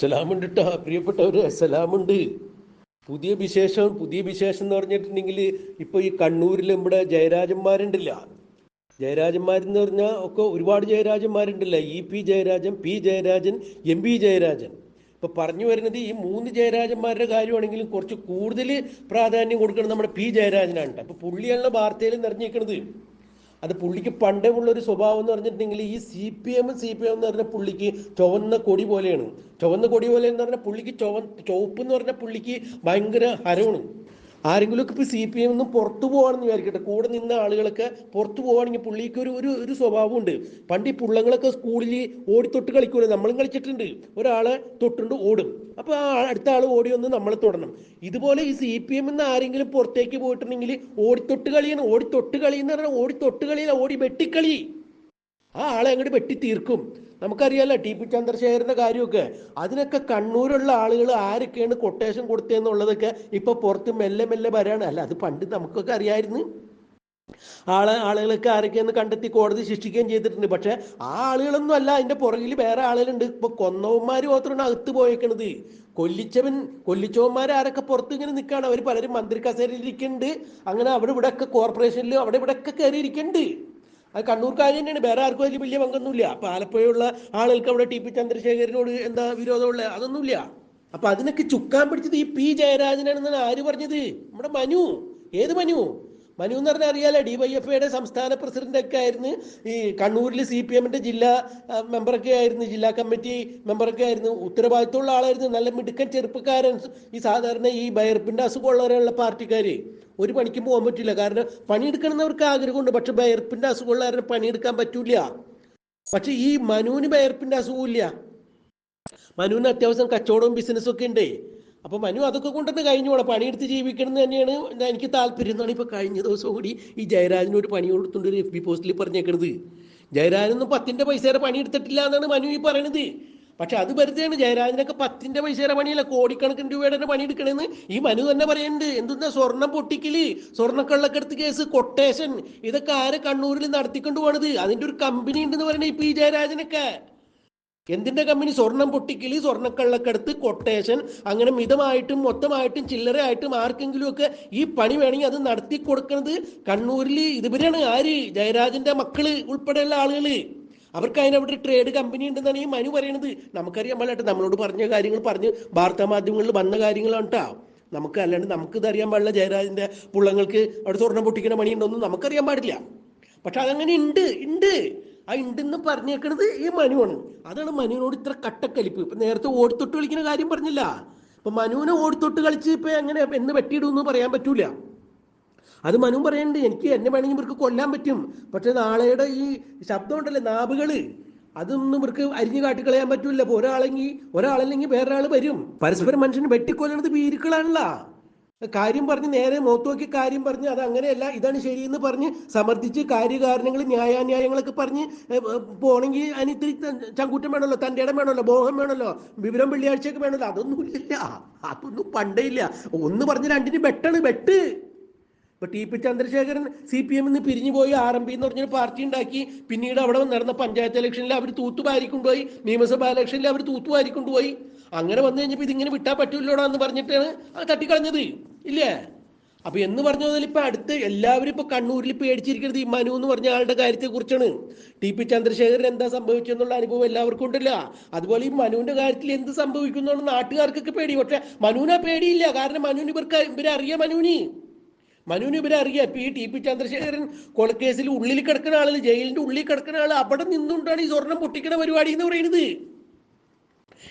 സലാമുണ്ട് കേട്ടോ പ്രിയപ്പെട്ടവര് സലാമുണ്ട്. പുതിയ വിശേഷം പുതിയ വിശേഷം എന്ന് പറഞ്ഞിട്ടുണ്ടെങ്കിൽ ഇപ്പൊ ഈ കണ്ണൂരിൽ നമ്മുടെ ജയരാജന്മാരുണ്ടല്ല. ജയരാജന്മാരെന്ന് പറഞ്ഞാൽ ഒക്കെ ഒരുപാട് ജയരാജന്മാരുണ്ടല്ല. E P Jayarajan P Jayarajan M P Jayarajan. ഇപ്പൊ പറഞ്ഞു വരുന്നത് ഈ മൂന്ന് ജയരാജന്മാരുടെ കാര്യമാണെങ്കിലും കുറച്ച് കൂടുതൽ പ്രാധാന്യം കൊടുക്കുന്നത് നമ്മുടെ പി ജയരാജനാണ്. അപ്പൊ പുള്ളിയാണ് വാർത്തയിൽ നിറഞ്ഞിരിക്കുന്നത് അത് പുള്ളിക്ക് പണ്ടേ ഉള്ള ഒരു സ്വഭാവം എന്ന് പറഞ്ഞിട്ടുണ്ടെങ്കിൽ ഈ C P M C P M എന്ന് പറഞ്ഞ പുള്ളിക്ക് ചുവന്ന കൊടി പോലെയാണ്. ചുവന്ന കൊടി പോലെ എന്ന് പറഞ്ഞാൽ പുള്ളിക്ക് ചുവ ചുവപ്പ് എന്ന് പറഞ്ഞ പുള്ളിക്ക് ഭയങ്കര ഹരമാണ്. ആരെങ്കിലും ഒക്കെ ഇപ്പൊ സി പി എം നിന്ന് പുറത്തു പോവാണെന്ന് വിചാരിക്കട്ടെ. കൂടെ നിന്ന ആളുകളൊക്കെ പുറത്തു പോവാണെങ്കിൽ പുള്ളിക്ക് ഒരു ഒരു ഒരു സ്വഭാവമുണ്ട്. പണ്ട് ഈ പുള്ളങ്ങളൊക്കെ സ്കൂളിൽ ഓടിത്തൊട്ട് കളിക്കൂല? നമ്മളും കളിച്ചിട്ടുണ്ട്. ഒരാളെ തൊട്ടുണ്ട് ഓടും. അപ്പോൾ ആ അടുത്ത ആൾ ഓടി വന്ന് നമ്മളെ തൊടണം. ഇതുപോലെ ഈ സി പി എം നിന്ന് ആരെങ്കിലും പുറത്തേക്ക് പോയിട്ടുണ്ടെങ്കിൽ ഓടിത്തൊട്ട് കളിയാണ്. ഓടിത്തൊട്ട് കളി എന്ന് പറഞ്ഞാൽ ഓടിത്തൊട്ട് കളിയില്ല ഓടി വെട്ടിക്കളി. ആ ആളെ അങ്ങോട്ട് വെട്ടി തീർക്കും നമുക്കറിയാലോ ടി പി ചന്ദ്രശേഖരന്റെ കാര്യമൊക്കെ. അതിനൊക്കെ കണ്ണൂരുള്ള ആളുകൾ ആരൊക്കെയാണ് കൊട്ടേഷൻ കൊടുത്തതെന്നുള്ളതൊക്കെ ഇപ്പൊ പുറത്ത് മെല്ലെ മെല്ലെ വരാണ്. അല്ല അത് പണ്ട് നമുക്കൊക്കെ അറിയായിരുന്നു ആളെ ആളുകളൊക്കെ ആരൊക്കെയെന്ന് കണ്ടെത്തി കോടതി ശിക്ഷിക്കുകയും ചെയ്തിട്ടുണ്ട്. പക്ഷെ ആ ആളുകളൊന്നും അല്ല അതിന്റെ പുറകിൽ വേറെ ആളുകളുണ്ട്. ഇപ്പൊ കൊന്നവന്മാർ മാത്രമാണ് അകത്ത് പോയേക്കണത്. കൊല്ലിച്ചവൻ കൊല്ലിച്ചവന്മാർ ആരൊക്കെ പുറത്ത് ഇങ്ങനെ നിൽക്കുകയാണ്. അവർ പലരും മന്ത്രി കസേരയിൽ ഇരിക്കുന്നുണ്ട് അങ്ങനെ അവിടെ ഇവിടെ ഒക്കെ കോർപ്പറേഷനിൽ അവിടെ ഇവിടെ ഒക്കെ കയറി ഇരിക്കുന്നുണ്ട് അത് കണ്ണൂർക്കാർ തന്നെയാണ്. വേറെ ആർക്കും അതിൽ വലിയ പങ്കൊന്നുമില്ല. അപ്പൊ ആലപ്പുഴയുള്ള ആളുകൾക്ക് അവിടെ ടി പി ചന്ദ്രശേഖരനോട് എന്താ വിരോധമുള്ള അതൊന്നുമില്ല. അപ്പൊ അതിനൊക്കെ ചുക്കാൻ പിടിച്ചത് ഈ പി ജയരാജനാണെന്നാണ് ആര് പറഞ്ഞത്? നമ്മുടെ മനു. ഏത് മനു? മനു എന്ന് പറഞ്ഞാൽ അറിയാലോ ഡി വൈ എഫ് ഐയുടെ സംസ്ഥാന പ്രസിഡന്റ് ഒക്കെ ആയിരുന്നു. ഈ കണ്ണൂരിൽ സി പി എമ്മിന്റെ ജില്ലാ മെമ്പറൊക്കെ ആയിരുന്നു ജില്ലാ കമ്മിറ്റി മെമ്പറൊക്കെ ആയിരുന്നു. ഉത്തരവാദിത്തമുള്ള ആളായിരുന്നു. നല്ല മിടുക്കൻ ചെറുപ്പക്കാരൻ. ഈ സാധാരണ ഈ ബയർപ്പിന്റെ അസുഖമുള്ളവരുള്ള പാർട്ടിക്കാര് ഒരു പണിക്കും പോകാൻ പറ്റില്ല. കാരണം പണിയെടുക്കണമെന്നവർക്ക് ആഗ്രഹമുണ്ട്. പക്ഷെ ബയർപ്പിന്റെ അസുഖമുള്ളവരെ പണിയെടുക്കാൻ പറ്റൂല പക്ഷെ ഈ മനുവിന് ബയർപ്പിന്റെ അസുഖമില്ല മനുവിന് അത്യാവശ്യം കച്ചവടവും ബിസിനസ്സും ഒക്കെ ഉണ്ട്. അപ്പൊ മനു അതൊക്കെ കൊണ്ടുവന്ന് കഴിഞ്ഞോളാം പണിയെടുത്ത് ജീവിക്കണം തന്നെയാണ് എനിക്ക് താല്പര്യം എന്നാണ് ഇപ്പൊ കഴിഞ്ഞ ദിവസം കൂടി ഈ ജയരാജനോട് പണി കൊടുത്തുണ്ട് ഒരു എഫ് ബി പോസ്റ്റിൽ പറഞ്ഞേക്കണത്. ജയരാജനൊന്നും പത്തിന്റെ പൈസയുടെ പണി എടുത്തിട്ടില്ല എന്നാണ് മനു ഈ പറയണത്. പക്ഷെ അത് വെറുതെയാണ് ജയരാജനൊക്കെ പത്തിന്റെ പൈസയുടെ പണിയല്ല കോടിക്കണക്കിന് രൂപയുടെ പണി എടുക്കണമെന്ന് ഈ മനു തന്നെ പറയുന്നുണ്ട് എന്തെന്നാ സ്വർണം പൊട്ടിക്കൽ സ്വർണക്കള്ളക്കടത്ത് കേസ് കൊട്ടേഷൻ ഇതൊക്കെ ആരെ കണ്ണൂരിൽ നടത്തിക്കൊണ്ട് പോണത്? അതിന്റെ ഒരു കമ്പനി ഉണ്ടെന്ന് പറയണേ ഇപ്പൊ ഈ ജയരാജനൊക്കെ. എന്തിന്റെ കമ്പനി സ്വർണം പൊട്ടിക്കൽ സ്വർണക്കള്ളക്കടുത്ത് കൊട്ടേഷൻ അങ്ങനെ മിതമായിട്ടും മൊത്തമായിട്ടും ചില്ലറയായിട്ടും ആർക്കെങ്കിലും ഒക്കെ ഈ പണി വേണമെങ്കിൽ അത് നടത്തി കൊടുക്കുന്നത് കണ്ണൂരിൽ ഇതുവരെയാണ്. ആര്? ജയരാജന്റെ മക്കൾ ഉൾപ്പെടെയുള്ള ആളുകൾ. അവർക്ക് അതിനവിടെ ട്രേഡ് കമ്പനി ഉണ്ടെന്നാണ് ഈ മനു പറയണത്. നമുക്കറിയാൻ പാടില്ല നമ്മളോട് പറഞ്ഞ കാര്യങ്ങൾ പറഞ്ഞ് വാർത്താ മാധ്യമങ്ങളിൽ വന്ന കാര്യങ്ങളാണ് കേട്ടോ. നമുക്ക് അല്ലാണ്ട് നമുക്ക് അറിയാൻ പാടില്ല ജയരാജന്റെ പുള്ളങ്ങൾക്ക് അവിടെ സ്വർണം പൊട്ടിക്കുന്ന പണി ഉണ്ടോന്നും നമുക്കറിയാൻ പാടില്ല. പക്ഷെ അതങ്ങനെ ഉണ്ട് ഉണ്ട്. ആ ഉണ്ടെന്ന് പറഞ്ഞേക്കണത് ഈ മനുവാണ്. അതാണ് മനുവിനോട് ഇത്ര കട്ടക്കലിപ്പ്. ഇപ്പൊ നേരത്തെ ഓടിത്തൊട്ട് കളിക്കുന്ന കാര്യം പറഞ്ഞില്ല. ഇപ്പൊ മനുവിനെ ഓടിത്തൊട്ട് കളിച്ച് ഇപ്പൊ എങ്ങനെ എന്ന് വെട്ടിയിടുമെന്ന് പറയാൻ പറ്റൂല. അത് മനു പറയുന്നുണ്ട് എനിക്ക് എന്നെ വേണമെങ്കിൽ ഇവർക്ക് കൊല്ലാൻ പറ്റും. പക്ഷെ നാളെയുടെ ഈ ശബ്ദം ഉണ്ടല്ലേ നാവുകൾ. അതൊന്നും ഇവർക്ക് അരിഞ്ഞു കാട്ടിക്കളയാൻ പറ്റൂല. ഒരാളെങ്കിൽ ഒരാളല്ലെങ്കിൽ വേറൊരാൾ വരും. പരസ്പരം മനുഷ്യന് വെട്ടിക്കൊല്ലണത് ഭീരുക്കളാണല്ലോ. കാര്യം പറഞ്ഞ് നേരെ നോക്കി കാര്യം പറഞ്ഞ് അത് അങ്ങനെയല്ല ഇതാണ് ശരിയെന്ന് പറഞ്ഞ് സമർത്ഥിച്ച് കാര്യകാരണങ്ങൾ ന്യായാന്യായങ്ങളൊക്കെ പറഞ്ഞ് പോണെങ്കിൽ അതിന് ഇത്തിരി ചങ്കൂറ്റം വേണമല്ലോ തന്റെ ഇടം വേണമല്ലോ ബോഹം വേണമല്ലോ വിവരം വെള്ളിയാഴ്ചയൊക്കെ വേണമല്ലോ അതൊന്നും ഇല്ല അതൊന്നും പണ്ടേ ഇല്ല ഒന്ന് പറഞ്ഞ് രണ്ടിന് വെട്ടാണ് വെട്ട്. ഇപ്പൊ T P Chandrasekharan C P എമ്മിൽ നിന്ന് പിരിഞ്ഞു പോയി ആർ എം പി എന്ന് പറഞ്ഞൊരു പാർട്ടി ഉണ്ടാക്കി പിന്നീട് അവിടെ നടന്ന പഞ്ചായത്ത് ഇലക്ഷനിൽ അവർ തൂത്തുപാരിക്കൊണ്ടുപോയി നിയമസഭാ ഇലക്ഷനിൽ അവർ തൂത്തുപാരിക്കൊണ്ടുപോയി അങ്ങനെ വന്നു കഴിഞ്ഞപ്പോൾ ഇതിങ്ങനെ വിട്ടാൽ പറ്റൂല്ലോടാ പറഞ്ഞിട്ടാണ് തട്ടിക്കളഞ്ഞത്. ഇല്ലേ? അപ്പൊ എന്ന് പറഞ്ഞ പോലെ ഇപ്പൊ അടുത്ത് എല്ലാവരും ഇപ്പൊ കണ്ണൂരിൽ പേടിച്ചിരിക്കുന്നത് ഈ മനു എന്ന് പറഞ്ഞ ആളുടെ കാര്യത്തെ കുറിച്ചാണ് ടി പി ചന്ദ്രശേഖരൻ എന്താ സംഭവിച്ചെന്നുള്ള അനുഭവം എല്ലാവർക്കും ഉണ്ടല്ല. അതുപോലെ ഈ മനുവിന്റെ കാര്യത്തിൽ എന്ത് സംഭവിക്കുന്നു നാട്ടുകാർക്കൊക്കെ പേടി. പക്ഷെ മനുവിനെ പേടിയില്ല. കാരണം മനുവിന് ഇവർക്ക് ഇവരെ അറിയാം മനുവിന്. മനുവിന് ഇവരെ അറിയാം ഇപ്പൊ ഈ ടി പി ചന്ദ്രശേഖരൻ കൊലക്കേസിൽ ഉള്ളിൽ കിടക്കുന്ന ആൾ ജയിലിന്റെ ഉള്ളിൽ കിടക്കുന്ന ആൾ അവിടെ നിന്നുകൊണ്ടാണ് ഈ സ്വർണം പൊട്ടിക്കുന്ന പരിപാടി എന്ന് പറയുന്നത്.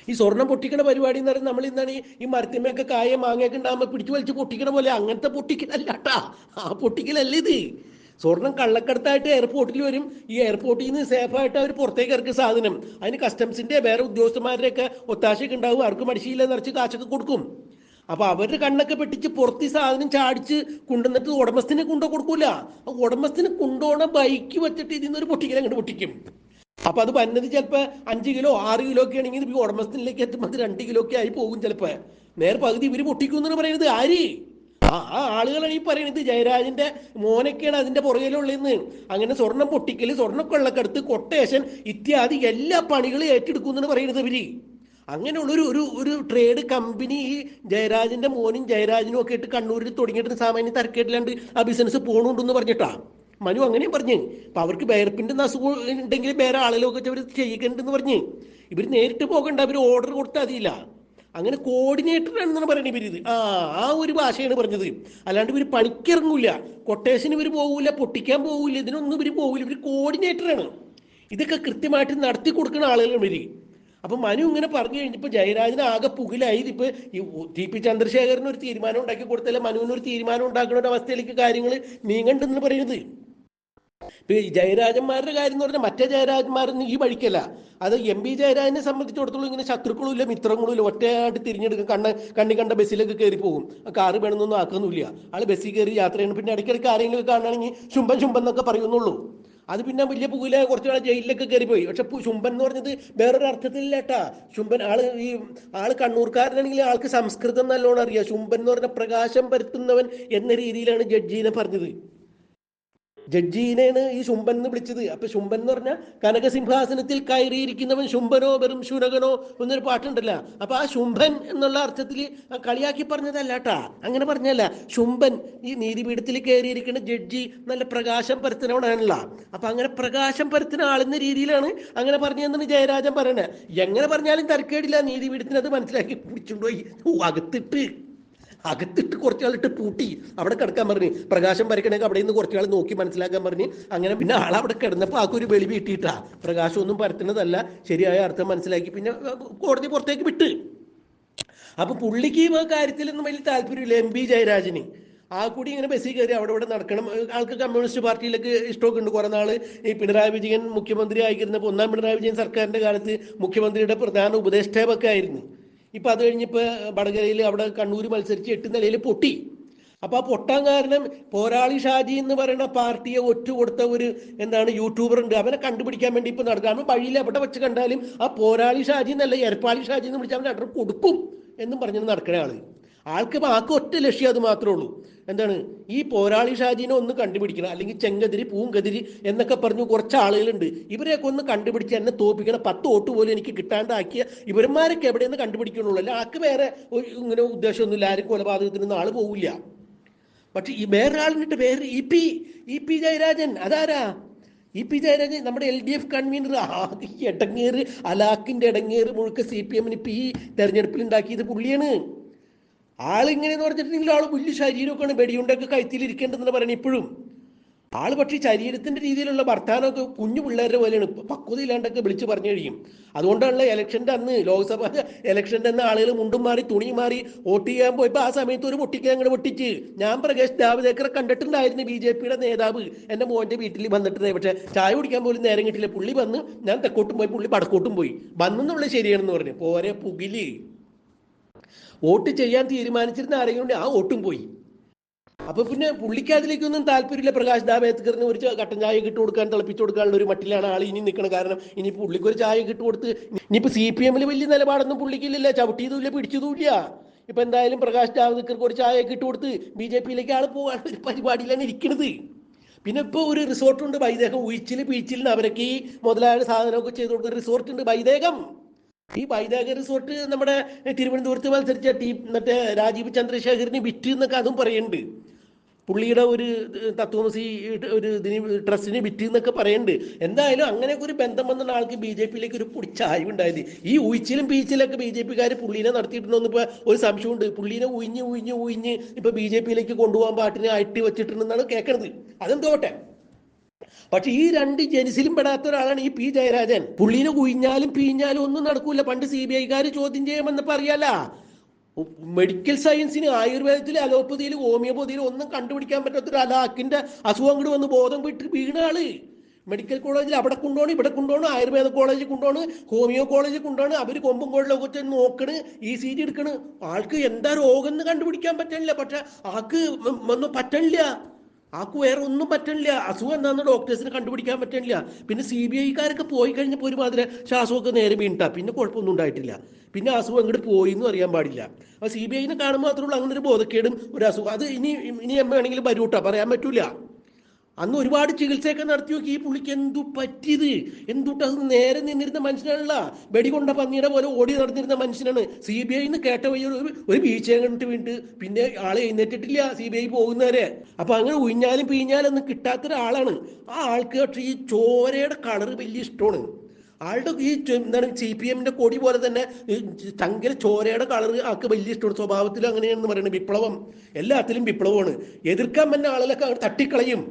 ഈ സ്വർണം പൊട്ടിക്കണ പരിപാടി എന്ന് പറയുന്നത് നമ്മൾ എന്താണ് ഈ- മരത്തിമ്മയൊക്കെ കായ മാങ്ങയൊക്കെ ഉണ്ടാകുമ്പോൾ പിടിച്ചു വലിച്ച് പൊട്ടിക്കണ പോലെ അങ്ങനത്തെ പൊട്ടിക്കലല്ല കേട്ടാ ആ പൊട്ടിക്കലല്ല ഇത്. സ്വർണം കള്ളക്കടത്തായിട്ട് എയർപോർട്ടിൽ വരും. ഈ എയർപോർട്ടിൽ നിന്ന് സേഫായിട്ട് അവർ പുറത്തേക്ക് ഇറക്കുന്ന സാധനം. അതിന് കസ്റ്റംസിന്റെ വേറെ ഉദ്യോഗസ്ഥന്മാരുടെയൊക്കെ ഒത്താശയൊക്കെ ഉണ്ടാവും. ആർക്കും മടിശീല നിറച്ച് കാശൊക്കെ കൊടുക്കും. അപ്പൊ അവരുടെ കണ്ണൊക്കെ പെട്ടിച്ച് പുറത്ത് സാധനം ചാടിച്ച് കൊണ്ടുവന്നിട്ട് ഉടമസ്ഥനെ കൊണ്ടു കൊടുക്കൂല. ഉടമസ്ഥനെ കൊണ്ടുപോണ ബൈക്ക് വെച്ചിട്ട് ഇതിൽ നിന്ന് പൊട്ടിക്കൽ അങ്ങോട്ട് പൊട്ടിക്കും. അപ്പൊ അത് വന്നത് ചിലപ്പോ അഞ്ച് കിലോ ആറ് കിലോ ഒക്കെ ആണെങ്കിൽ ഈ ഉടമസ്ഥനിലേക്ക് എത്തുമ്പോൾ അത് രണ്ട് കിലോ ഒക്കെ ആയി പോകും ചിലപ്പോ. നേരെ പകുതി ഇവർ പൊട്ടിക്കും എന്നാണ് പറയുന്നത് ആര്? ആ ആളുകളാണ് ഈ പറയുന്നത്. ജയരാജന്റെ മോനൊക്കെയാണ് അതിന്റെ പുറകിലുള്ളതെന്ന് അങ്ങനെ സ്വർണം പൊട്ടിക്കൽ സ്വർണ കൊള്ളക്കടത്ത് കൊട്ടേഷൻ ഇത്യാദി എല്ലാ പണികളും ഏറ്റെടുക്കും എന്നാണ് പറയുന്നത് ഇവർ. അങ്ങനെയുള്ള ഒരു ഒരു ഒരു ട്രേഡ് കമ്പനി ഈ ജയരാജന്റെ മോനും ജയരാജനും ഒക്കെ ഇട്ട് കണ്ണൂരിൽ തുടങ്ങിയിട്ട് സാമാന്യ തരക്കേട്ടില്ലാണ്ട് ആ ബിസിനസ് പോണുണ്ടെന്ന് പറഞ്ഞിട്ടാ. മനു അങ്ങനെ പറഞ്ഞു. അപ്പൊ അവർക്ക് വേർപ്പിന്റെ അസുഖം ഉണ്ടെങ്കിൽ വേറെ ആളുകളൊക്കെ അവർ ചെയ്യിക്കണ്ടെന്ന് പറഞ്ഞ്. ഇവർ നേരിട്ട് പോകണ്ട അവർ ഓർഡർ കൊടുത്താൽ മതിയില്ല. അങ്ങനെ കോർഡിനേറ്റർ ആണെന്നാണ് പറയുന്നത് ഇവരിത് ആ ആ ഒരു ഭാഷയാണ് പറഞ്ഞത്. അല്ലാണ്ട് ഇവർ പണിക്കിറങ്ങൂല. കൊട്ടേഷന് ഇവർ പോകൂല പൊട്ടിക്കാൻ പോകൂല ഇതിനൊന്നും ഇവർ പോകൂല ഇവർ കോർഡിനേറ്ററാണ് ഇതൊക്കെ കൃത്യമായിട്ട് നടത്തി കൊടുക്കുന്ന ആളുകളാണ് ഇവർ. അപ്പൊ മനു ഇങ്ങനെ പറഞ്ഞു കഴിഞ്ഞപ്പോൾ ജയരാജന് ആകെ പുകിലായി. ഇപ്പൊ ടി പി ചന്ദ്രശേഖരന് ഒരു തീരുമാനം ഉണ്ടാക്കി കൊടുത്തല്ലേ മനുവിന് ഒരു തീരുമാനം ഉണ്ടാക്കുന്ന ഒരു അവസ്ഥയിലേക്ക് കാര്യങ്ങൾ നീങ്ങണ്ടെന്ന് പറയുന്നത് ഇപ്പൊ ഈ ജയരാജന്മാരുടെ കാര്യം എന്ന് പറഞ്ഞാൽ മറ്റേ ജയരാജന്മാരൊന്നും ഈ വഴിക്കല്ല. അത് എം പി ജയരാജനെ സംബന്ധിച്ചിടത്തോളം ഇങ്ങനെ ശത്രുക്കളും ഇല്ല മിത്രങ്ങളും ഇല്ല ഒറ്റയായിട്ട് തിരിഞ്ഞെടുക്കും കണ്ണ കണ്ണി കണ്ട ബസ്സിലൊക്കെ കയറി പോകും. കാറ് വേണമെന്നൊന്നും ആക്കുന്നില്ല ആൾ ബസ്സിൽ കയറി യാത്ര ചെയ്യണം. പിന്നെ ഇടയ്ക്കിടയ്ക്ക് ആരെങ്കിലും കാണുകയാണെങ്കിൽ ശുംഭൻ ശുംഭൻ എന്നൊക്കെ പറയുന്നുള്ളൂ. അത് പിന്നെ വലിയ പുകില നാളെ ജയിലിലൊക്കെ കയറിപ്പോയി. പോയി പക്ഷെ ശുംഭൻ എന്ന് പറഞ്ഞത് വേറൊരു അർത്ഥത്തിലില്ലേട്ടാ ശുംഭൻ ആൾ ഈ ആൾ കണ്ണൂർക്കാരനാണെങ്കിൽ ആൾക്ക് സംസ്കൃതം നല്ലോണം അറിയാം. ശുംഭൻ എന്ന് പറഞ്ഞ പ്രകാശം പരത്തുന്നവൻ എന്ന രീതിയിലാണ് ജഡ്ജീനെ പറഞ്ഞത്. ജഡ്ജീനെയാണ് ഈ ശുംഭൻ എന്ന് വിളിച്ചത്. അപ്പൊ ശുംഭൻ എന്ന് പറഞ്ഞാൽ കനകസിംഹാസനത്തിൽ കയറിയിരിക്കുന്നവൻ ശുംഭനോ വെറും ശുനകനോ എന്നൊരു പാട്ടുണ്ടല്ലോ. അപ്പൊ ആ ശുംഭൻ എന്നുള്ള അർത്ഥത്തിൽ കളിയാക്കി പറഞ്ഞതല്ല കേട്ടാ അങ്ങനെ പറഞ്ഞല്ല. ശുംഭൻ ഈ നീതിപീഠത്തിൽ കയറിയിരിക്കുന്ന ജഡ്ജി നല്ല പ്രകാശം പരത്തുന്നവനാണല്ല. അപ്പൊ അങ്ങനെ പ്രകാശം പരത്തുന്ന ആളെന്ന രീതിയിലാണ് അങ്ങനെ പറഞ്ഞതെന്നാണ് ജയരാജൻ പറയണേ എങ്ങനെ പറഞ്ഞാലും തരക്കേടില്ല നീതിപീഠത്തിന് അത് മനസ്സിലാക്കി പിടിച്ചുകൊണ്ടുപോയി ഓ, അകത്തിട്ട് അകത്തിട്ട് കുറച്ചാളിട്ട് പൂട്ടി. അവിടെ കിടക്കാൻ പറഞ്ഞു. പ്രകാശം വരയ്ക്കണമെങ്കിൽ അവിടെ നിന്ന് കുറച്ചാൾ നോക്കി മനസ്സിലാക്കാൻ പറഞ്ഞ്. അങ്ങനെ പിന്നെ ആൾ അവിടെ കിടന്നപ്പോൾ ആക്കൊരു വെളി വീട്ടിയിട്ടാ പ്രകാശമൊന്നും പരത്തുന്നതല്ല. ശരിയായ അർത്ഥം മനസ്സിലാക്കി പിന്നെ കോടതി പുറത്തേക്ക് വിട്ട്. അപ്പൊ പുള്ളിക്ക് ഈ കാര്യത്തിലൊന്നും വലിയ താല്പര്യമില്ല. എം പി ജയരാജന്. ആ കൂടി ഇങ്ങനെ ബസ്സിൽ കയറി അവിടെ ഇവിടെ നടക്കണം. ആൾക്ക് കമ്മ്യൂണിസ്റ്റ് പാർട്ടിയിലൊക്കെ ഇഷ്ടമൊക്കെ ഉണ്ട് കുറെ നാൾ ഈ പിണറായി വിജയൻ മുഖ്യമന്ത്രി ആയിരുന്നപ്പോൾ ഒന്നാം പിണറായി വിജയൻ സർക്കാരിന്റെ കാലത്ത് മുഖ്യമന്ത്രിയുടെ പ്രധാന ഉപദേഷ്ടാവൊക്കെ ആയിരുന്നു. ഇപ്പൊ അത് കഴിഞ്ഞിപ്പോ വടകരയിൽ അവിടെ കണ്ണൂർ മത്സരിച്ച് എട്ട് നിലയിൽ പൊട്ടി. അപ്പൊ ആ പൊട്ടാൻ കാരണം പോരാളി ഷാജി എന്ന് പറയുന്ന പാർട്ടിയെ ഒറ്റ കൊടുത്ത ഒരു എന്താണ് യൂട്യൂബർ ഉണ്ട് അവനെ കണ്ടുപിടിക്കാൻ വേണ്ടി ഇപ്പൊ നടക്കുക അവൻ വഴിയിൽ എവിടെ വെച്ച് കണ്ടാലും ആ പോരാളി ഷാജി എന്നല്ല എരപ്പാളി ഷാജി എന്ന് വിളിച്ചാൽ അവൻ അഡ്രസ് കൊടുക്കും എന്നും പറഞ്ഞു നടക്കുന്ന ആൾ. ആൾക്ക് ആൾക്ക് ഒറ്റ ലക്ഷ്യം അത് മാത്രമേ ഉള്ളൂ. എന്താണ്? ഈ പോരാളി ഷാജീനെ ഒന്ന് കണ്ടുപിടിക്കണം. അല്ലെങ്കിൽ ചെങ്കതിരി പൂങ്കതിരി എന്നൊക്കെ പറഞ്ഞു കുറച്ച് ആളുകളുണ്ട്. ഇവരെയൊക്കെ ഒന്ന് കണ്ടുപിടിച്ച് എന്നെ തോപ്പിക്കണം. പത്ത് വോട്ട് പോലും എനിക്ക് കിട്ടാണ്ടാക്കിയ ഇവന്മാരൊക്കെ എവിടെയെന്ന് കണ്ടുപിടിക്കണുള്ളൂ. അല്ല ആൾക്ക് വേറെ ഇങ്ങനെ ഉദ്ദേശമൊന്നുമില്ല. ആരും കൊലപാതകത്തിനൊന്നും ആൾ പോവില്ല. പക്ഷെ ഈ വേറെ ആളിനിട്ട് വേറെ E P E P Jayarajan. അതാരാ? ഇ പി ജയരാജൻ നമ്മുടെ എൽ ഡി എഫ് കൺവീനർ. ആകെ ഇടങ്ങേറ് അലാഖിന്റെ ഇടങ്ങേറ് മുഴുക്ക സി പി എമ്മിന് ഇപ്പൊ ഈ തെരഞ്ഞെടുപ്പിൽ ഉണ്ടാക്കിയത് പുള്ളിയാണ്. ആളിങ്ങനെയെന്ന് പറഞ്ഞിട്ടുണ്ടെങ്കിൽ ആൾ വലിയ ശരീരമൊക്കെയാണ് വെടിയുണ്ടൊക്കെ കഴുത്തിലിരിക്കേണ്ടതെന്ന് പറയണേ ഇപ്പോഴും. ആൾ പക്ഷേ ശരീരത്തിന്റെ രീതിയിലുള്ള ഭർത്താനൊക്കെ കുഞ്ഞു പിള്ളേരുടെ പോലെയാണ്. പക്വതയില്ലാണ്ടൊക്കെ വിളിച്ചു പറഞ്ഞു കഴിയും. അതുകൊണ്ടാണല്ലോ ഇലക്ഷന്റെ അന്ന് ലോക്സഭ ഇലക്ഷന്റെ അന്ന് ആളുകൾ മുണ്ടും മാറി തുണി മാറി വോട്ട് ചെയ്യാൻ പോയപ്പോൾ ആ സമയത്ത് ഒരു പൊട്ടിക്കാൻ അങ്ങോട്ട് പൊട്ടിച്ച്. ഞാൻ പ്രകാശ് ജാവദേക്കറെ കണ്ടിട്ടുണ്ടായിരുന്നു ബി ജെ പിയുടെ നേതാവ് എന്റെ മോന്റെ വീട്ടിൽ വന്നിട്ട്. പക്ഷേ ചായ കുടിക്കാൻ പോലും നേരം കിട്ടില്ല പുള്ളി വന്ന് ഞാൻ തെക്കോട്ടും പോയി പുള്ളി പടക്കോട്ടും പോയി. വന്നെന്നുള്ളത് ശരിയാണെന്ന് പറഞ്ഞു. പോരെ പുകിൽ. വോട്ട് ചെയ്യാൻ തീരുമാനിച്ചിരുന്ന ആരെങ്കിലും ആ വോട്ടും പോയി. അപ്പൊ പിന്നെ പുള്ളിക്ക് അതിലേക്കൊന്നും താല്പര്യമില്ല. പ്രകാശ് ദാബേദ്കറിന് ഒരു കട്ടൻ ചായ കിട്ടു കൊടുക്കാൻ തിളപ്പിച്ചു കൊടുക്കാനുള്ള ഒരു മട്ടിലാണ് ആൾ ഇനി നിൽക്കുന്ന കാരണം. ഇനി പുള്ളിക്ക് ഒരു ചായ കിട്ടു കൊടുത്ത് ഇനിയിപ്പോ സി പി എമ്മിൽ വലിയ നിലപാടൊന്നും പുള്ളിക്കില്ല ചവിട്ടിയതുമില്ല പിടിച്ചതുമില്ല. ഇപ്പൊ എന്തായാലും പ്രകാശ് ജാവദേക്കർക്ക് ഒരു ചായ കിട്ടു കൊടുത്ത് ബി ജെ പിയിലേക്ക് ആൾ പോകാൻ ഒരു പരിപാടിയിലാണ് ഇരിക്കുന്നത് പിന്നെ ഇപ്പൊ ഒരു റിസോർട്ടുണ്ട് വൈദേഹം ഉയിച്ചിൽ പീച്ചിലിന് അവരൊക്കെ ഈ മുതലായ സാധനമൊക്കെ ചെയ്ത് കൊടുക്കുന്ന റിസോർട്ടുണ്ട് വൈദേഹം ഈ വൈദേഹ റിസോർട്ട് നമ്മുടെ തിരുവനന്തപുരത്ത് മത്സരിച്ച ടീം മറ്റേ രാജീവ് ചന്ദ്രശേഖരന് വിറ്റ് എന്നൊക്കെ അതും പറയുന്നുണ്ട്. പുള്ളിയുടെ ഒരു തത്വമസി ഒരു ഇതിന് ട്രസ്റ്റിന് വിറ്റ് എന്നൊക്കെ പറയുന്നുണ്ട്. എന്തായാലും അങ്ങനെയൊക്കെ ഒരു ബന്ധം വന്ന ആൾക്ക് ബി ജെ പിയിലേക്ക് ഒരു പൊടിച്ചായ്വ് ഉണ്ടായത് ഈ ഉയിച്ചിലും പീച്ചിലൊക്കെ ബി ജെ പിക്കാർ പുള്ളീനെ നടത്തിയിട്ടുണ്ടോന്ന് എന്നിപ്പോൾ ഒരു സംശയമുണ്ട്. പുള്ളീനെ ഉയിഞ്ഞ് ഉയിഞ്ഞ് ഉയിഞ്ഞ് ഇപ്പോൾ ബി ജെ പിയിലേക്ക് കൊണ്ടുപോകാൻ പാട്ടിനെ അട്ടി വെച്ചിട്ടുണ്ടെന്നാണ് കേൾക്കണത്. അതെന്തോട്ടെ പക്ഷെ ഈ രണ്ട് ജനിസിലും പെടാത്ത ഒരാളാണ് ഈ പി ജയരാജൻ. പുള്ളീനെ കുഴിഞ്ഞാലും പിഴിഞ്ഞാലും ഒന്നും നടക്കൂല. പണ്ട് സി ബി ഐക്കാർ ചോദ്യം ചെയ്യുമെന്നപ്പോ അറിയാല മെഡിക്കൽ സയൻസിന് ആയുർവേദത്തിൽ അലോപ്പതിയിൽ ഹോമിയോപ്പതിയിൽ ഒന്നും കണ്ടുപിടിക്കാൻ പറ്റാത്ത ഒരു അലാക്കിന്റെ അസുഖം അങ്ങോട്ട് വന്ന് ബോധം വിട്ട് വീണ ആൾ. മെഡിക്കൽ കോളേജിൽ അവിടെ കൊണ്ടുപോകണം ഇവിടെ കൊണ്ടുപോകണം ആയുർവേദ കോളേജിൽ കൊണ്ടുപോകണം ഹോമിയോ കോളേജിൽ കൊണ്ടുപോകണം. അവർ കൊമ്പും കോളിലൊക്കെ വെച്ച് നോക്കണ് ഇ സി ജി എടുക്കണ്. ആൾക്ക് എന്താ രോഗം എന്ന് കണ്ടുപിടിക്കാൻ പറ്റണില്ല. പക്ഷെ ആൾക്ക് ഒന്നും പറ്റണില്ല. ആൾക്ക് വേറെ ഒന്നും പറ്റണില്ല. അസുഖം എന്താണെന്ന് ഡോക്ടേഴ്സിന് കണ്ടുപിടിക്കാൻ പറ്റണില്ല. പിന്നെ സി ബി ഐക്കാരൊക്കെ പോയി കഴിഞ്ഞപ്പോൾ ഒരുമാതിരി ശ്വാസമൊക്കെ നേരെ വീണിട്ടാ. പിന്നെ കുഴപ്പമൊന്നും ഉണ്ടായിട്ടില്ല. പിന്നെ അസുഖം അങ്ങോട്ട് പോയി എന്ന് അറിയാൻ പാടില്ല. അപ്പൊ സി ബി ഐനെ കാണുമ്പോൾ മാത്രമേ ഉള്ളൂ. അങ്ങനെ ഒരു ബോധക്കേടും ഒരു അസുഖം. അത് ഇനി ഇനി എം വേണമെങ്കിലും വരൂട്ടാ. പറയാൻ പറ്റൂല. അന്ന് ഒരുപാട് ചികിത്സയൊക്കെ നടത്തി നോക്കി ഈ പുള്ളിക്ക് എന്തു പറ്റിയത്? എന്തുട്ട് അത് നേരെ നിന്നിരുന്ന മനുഷ്യനാണല്ല. വെടികൊണ്ട പന്നിയുടെ പോലെ ഓടി നടന്നിരുന്ന മനുഷ്യനാണ്. സി ബി ഐന്ന് കേട്ട വഴി ഒരു വീഴ്ച കണ്ടിട്ട് വീണിട്ട് പിന്നെ ആളെ എഴുന്നേറ്റിട്ടില്ല സി ബി ഐ പോകുന്നവരെ. അപ്പൊ അങ്ങനെ ഉഴിഞ്ഞാലും പിഴിഞ്ഞാലും ഒന്നും കിട്ടാത്ത ഒരാളാണ് ആ ആൾക്ക് പക്ഷേ ഈ ചോരയുടെ കളർ വലിയ ഇഷ്ടമാണ്. ആളുടെ ഈ എന്താണ് സി പി എമ്മിന്റെ കൊടി പോലെ തന്നെ തങ്കര ചോരയുടെ കളർ ആൾക്ക് വലിയ ഇഷ്ടമാണ്. സ്വഭാവത്തിൽ അങ്ങനെയാണെന്ന് പറയുന്നത് വിപ്ലവം. എല്ലാത്തിലും വിപ്ലവമാണ്. എതിർക്കാൻ തന്നെ ആളുകളൊക്കെ തട്ടിക്കളയും.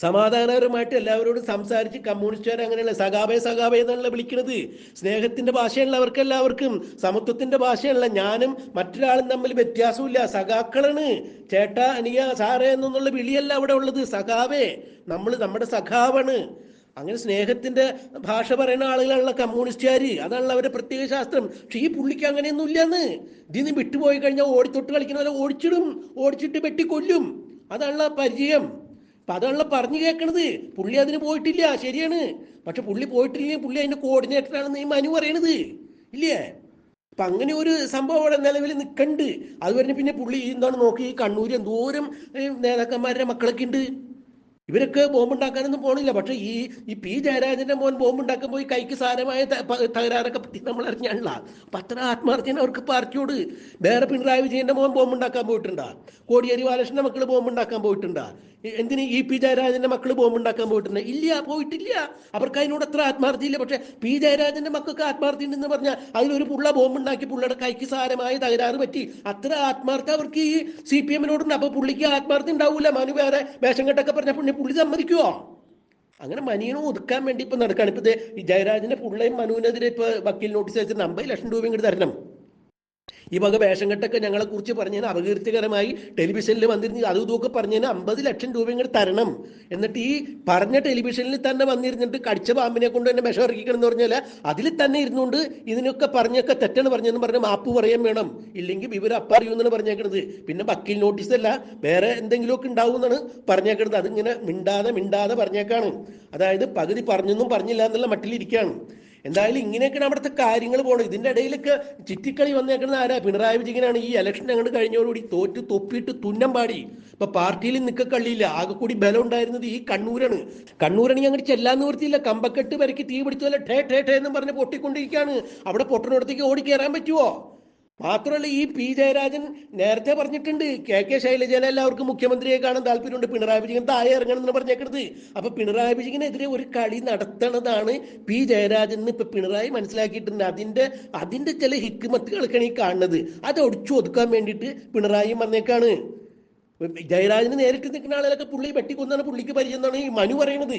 സമാധാനപരമായിട്ട് എല്ലാവരോടും സംസാരിച്ച് കമ്മ്യൂണിസ്റ്റുകാർ അങ്ങനെയല്ല സഖാബെ സഖാബെ എന്നാണല്ലോ വിളിക്കുന്നത് സ്നേഹത്തിന്റെ ഭാഷയുള്ള അവർക്ക് എല്ലാവർക്കും സമത്വത്തിന്റെ ഭാഷയല്ല ഞാനും മറ്റൊരാളും തമ്മിൽ വ്യത്യാസമില്ല സഖാക്കളാണ്. ചേട്ടാ അനിയ സാറേ എന്നുള്ള വിളിയല്ല അവിടെ ഉള്ളത്. സഖാവേ നമ്മൾ നമ്മുടെ സഖാവാണ്. അങ്ങനെ സ്നേഹത്തിന്റെ ഭാഷ പറയുന്ന ആളുകളാണല്ലോ കമ്മ്യൂണിസ്റ്റുകാർ അതാണല്ലോ അവരുടെ പ്രത്യേക ശാസ്ത്രം. പക്ഷെ ഈ പുള്ളിക്ക് അങ്ങനെയൊന്നും ഇല്ലെന്ന് ഇതിന് വിട്ടുപോയി കഴിഞ്ഞാൽ ഓടിത്തൊട്ട് കളിക്കുന്ന പോലെ ഓടിച്ചിടും. ഓടിച്ചിട്ട് വെട്ടിക്കൊല്ലും. അതാണല്ലോ പരിചയം. അപ്പൊ അതാണല്ലോ പറഞ്ഞു കേൾക്കണത് പുള്ളി അതിന് പോയിട്ടില്ല. ശരിയാണ്. പക്ഷെ പുള്ളി പോയിട്ടില്ലെങ്കിൽ പുള്ളി അതിന്റെ കോർഡിനേറ്റർ ആണെന്ന് ഈ മനു പറയണത്. ഇല്ലേ? അപ്പൊ അങ്ങനെ ഒരു സംഭവം അവിടെ നിലവിൽ നിൽക്കണ്ട് അത് പറഞ്ഞ് പിന്നെ പുള്ളി എന്താണ് നോക്കി? ഈ കണ്ണൂര് എന്തോരം നേതാക്കന്മാരുടെ മക്കളൊക്കെ ഉണ്ട്. ഇവരൊക്കെ ബോംബുണ്ടാക്കാനൊന്നും പോണില്ല. പക്ഷെ ഈ ഈ പി ജയരാജന്റെ മോൻ ബോംബുണ്ടാക്കാൻ പോയി കൈക്ക് സാരമായ തകരാറൊക്കെ പറ്റി നമ്മൾ അറിഞ്ഞാണല്ല. അപ്പൊ അത്ര ആത്മാർത്ഥ്യം അവർക്ക് പാർട്ടിയോട്. വേറെ പിണറായി വിജയന്റെ മോൻ ബോംബുണ്ടാക്കാൻ പോയിട്ടുണ്ടാ? കോടിയേരി ബാലകൃഷ്ണന്റെ മക്കൾ ബോംബുണ്ടാക്കാൻ പോയിട്ടുണ്ടാ? എന്തിന് ഈ പി ജയരാജന്റെ മക്കൾ ബോംബുണ്ടാക്കാൻ പോയിട്ടുണ്ട്? ഇല്ല പോയിട്ടില്ല. അവർക്ക് അതിനോട് അത്ര ആത്മാർത്ഥിയില്ല. പക്ഷെ പി ജയരാജന്റെ മക്കൾക്ക് ആത്മാർത്ഥി ഉണ്ടെന്ന് പറഞ്ഞാൽ അതിലൊരു പുള്ള ബോംബുണ്ടാക്കി പുള്ളിയുടെ കൈക്ക് സാരമായ തകരാറ് പറ്റി. അത്ര ആത്മാർത്ഥ അവർക്ക് ഈ സി പി എമ്മിനോടുണ്ട്. അപ്പൊ പുള്ളിക്ക് ആത്മാർത്ഥി ഉണ്ടാവൂല. മനു വേറെ വേഷം കെട്ടൊക്കെ പറഞ്ഞ പുള്ളി പുള്ളി സമ്മതിക്കുവോ? അങ്ങനെ മനീനെ ഒതുക്കാൻ വേണ്ടി ഇപ്പൊ നടക്കാണ്. ഇപ്പൊ ജയരാജന്റെ പുള്ളയും മനുവിനെതിരെ ഇപ്പൊ വക്കീൽ നോട്ടീസ് അയച്ചിട്ട് അമ്പത് ലക്ഷം രൂപ ഇങ്ങോട്ട് തരണം. ഈ വക വേഷം കെട്ടൊക്കെ ഞങ്ങളെ കുറിച്ച് പറഞ്ഞതിന് അപകീർത്തികരമായി ടെലിവിഷനിൽ വന്നിരുന്നു. അതും ഇതൊക്കെ പറഞ്ഞതിന് അമ്പത് ലക്ഷം രൂപ ഇങ്ങോട്ട് തരണം. എന്നിട്ട് ഈ പറഞ്ഞ ടെലിവിഷനിൽ തന്നെ വന്നിരുന്നിട്ട് കടിച്ച പാമ്പിനെ കൊണ്ട് തന്നെ വിഷം ഇറക്കിക്കണം എന്ന് പറഞ്ഞാൽ അതിൽ തന്നെ ഇരുന്നുകൊണ്ട് ഇതിനൊക്കെ പറഞ്ഞൊക്കെ തെറ്റാണ് പറഞ്ഞെന്ന് പറഞ്ഞ് മാപ്പ് പറയാൻ വേണം. ഇല്ലെങ്കിൽ വിവരം അപ്പറിയുമെന്നാണ് പറഞ്ഞേക്കണത്. പിന്നെ വക്കീൽ നോട്ടീസ് അല്ല വേറെ എന്തെങ്കിലുമൊക്കെ ഉണ്ടാവും എന്നാണ് പറഞ്ഞേക്കണത്. അതിങ്ങനെ മിണ്ടാതെ മിണ്ടാതെ പറഞ്ഞേക്കാണ്. അതായത് പകുതി പറഞ്ഞൊന്നും പറഞ്ഞില്ല എന്നുള്ള മട്ടിലിരിക്കുകയാണ്. എന്തായാലും ഇങ്ങനെയൊക്കെയാണ് അവിടുത്തെ കാര്യങ്ങൾ പോകണം ഇതിന്റെ ഇടയിലൊക്കെ ചിറ്റിക്കളി വന്നേക്കുന്നത് ആരാ? പിണറായി വിജയനാണ്. ഈ ഇലക്ഷൻ അങ്ങോട്ട് കഴിഞ്ഞോടുകൂടി തോറ്റ് തൊപ്പിയിട്ട് തുന്നം പാടി. ഇപ്പൊ പാർട്ടിയിൽ നിൽക്കക്കള്ളിയില്ല ആകെ കൂടി ബലം ഉണ്ടായിരുന്നത് ഈ കണ്ണൂരാണ്. കണ്ണൂരാണെങ്കിൽ അങ്ങോട്ട് ചെല്ലാൻ നിവൃത്തിയില്ല. കമ്പക്കെട്ട് വരയ്ക്ക് തീ പിടിച്ചതല്ല ടേ ടേ ടേ എന്നും പറഞ്ഞ് പൊട്ടിക്കൊണ്ടിരിക്കുകയാണ്. അവിടെ പൊട്ടനടുത്തേക്ക് ഓടി കയറാൻ പറ്റുമോ മാത്രമല്ല ഈ പി ജയരാജൻ നേരത്തെ പറഞ്ഞിട്ടുണ്ട് കെ കെ ശൈലജനെ എല്ലാവർക്കും മുഖ്യമന്ത്രിയെ കാണാൻ താല്പര്യമുണ്ട്. പിണറായി വിജയൻ താഴെ ഇറങ്ങണം എന്ന് പറഞ്ഞേക്കരുത് അപ്പൊ പിണറായി വിജയനെതിരെ ഒരു കളി നടത്തണതാണ് പി ജയരാജൻ ഇപ്പൊ പിണറായി മനസ്സിലാക്കിയിട്ടുണ്ട്. അതിന്റെ അതിന്റെ ചില ഹിക്കുമത്തുകൾക്കാണ് ഈ കാണുന്നത്. അത് ഒടിച്ചു ഒതുക്കാൻ വേണ്ടിയിട്ട് പിണറായി വന്നേക്കാണ്. ജയരാജന് നേരിട്ട് നിൽക്കുന്ന ആളുകളൊക്കെ പുള്ളി വെട്ടിക്കൊന്നാണ് പുള്ളിക്ക് പരിചയം എന്നാണ് ഈ മനു പറയണത്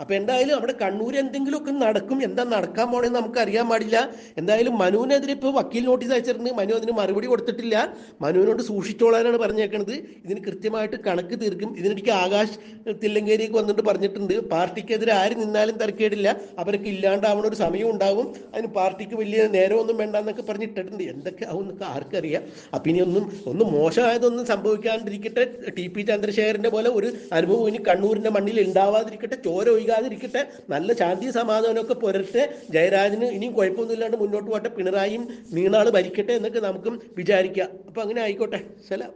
അപ്പൊ എന്തായാലും അവിടെ കണ്ണൂർ എന്തെങ്കിലുമൊക്കെ നടക്കും. എന്താ നടക്കാൻ പോണെന്ന് നമുക്ക് അറിയാൻ പാടില്ല. എന്തായാലും മനുവിനെതിരെ ഇപ്പോൾ വക്കീൽ നോട്ടീസ് അയച്ചിട്ടുണ്ട് മനു അതിന് മറുപടി കൊടുത്തിട്ടില്ല. മനുവിനോട് സൂക്ഷിച്ചോളാനാണ് പറഞ്ഞേക്കണത്. ഇതിന് കൃത്യമായിട്ട് കണക്ക് തീർക്കും. ഇതിനിടയ്ക്ക് ആകാശ് തില്ലങ്കേരിയൊക്കെ വന്നിട്ട് പറഞ്ഞിട്ടുണ്ട്. പാർട്ടിക്കെതിരെ ആര് നിന്നാലും തിരക്കേടില്ല അവർക്ക് ഇല്ലാണ്ടാവണ ഒരു സമയം ഉണ്ടാവും. അതിന് പാർട്ടിക്ക് വലിയ നേരമൊന്നും വേണ്ട എന്നൊക്കെ പറഞ്ഞിട്ടിട്ടുണ്ട്. എന്തൊക്കെ ആവും എന്നൊക്കെ ആർക്കറിയാം. അപ്പൊ ഇനി ഒന്നും ഒന്നും മോശമായതൊന്നും സംഭവിക്കാണ്ടിരിക്കട്ടെ. ടി പി ചന്ദ്രശേഖരന്റെ പോലെ ഒരു അനുഭവം ഇനി കണ്ണൂരിന്റെ മണ്ണിൽ ഉണ്ടാവാതിരിക്കട്ടെ. ചോര ഒഴുകാതിരിക്കട്ടെ നല്ല ശാന്തി സമാധാനമൊക്കെ പുരട്ടെ. ജയരാജന് ഇനിയും കുഴപ്പമൊന്നുമില്ലാണ്ട് മുന്നോട്ട് പോട്ടെ പിണറായിയും നീണാൾ ഭരിക്കട്ടെ എന്നൊക്കെ നമുക്കും വിചാരിക്കാം. അപ്പൊ അങ്ങനെ ആയിക്കോട്ടെ. സലാം.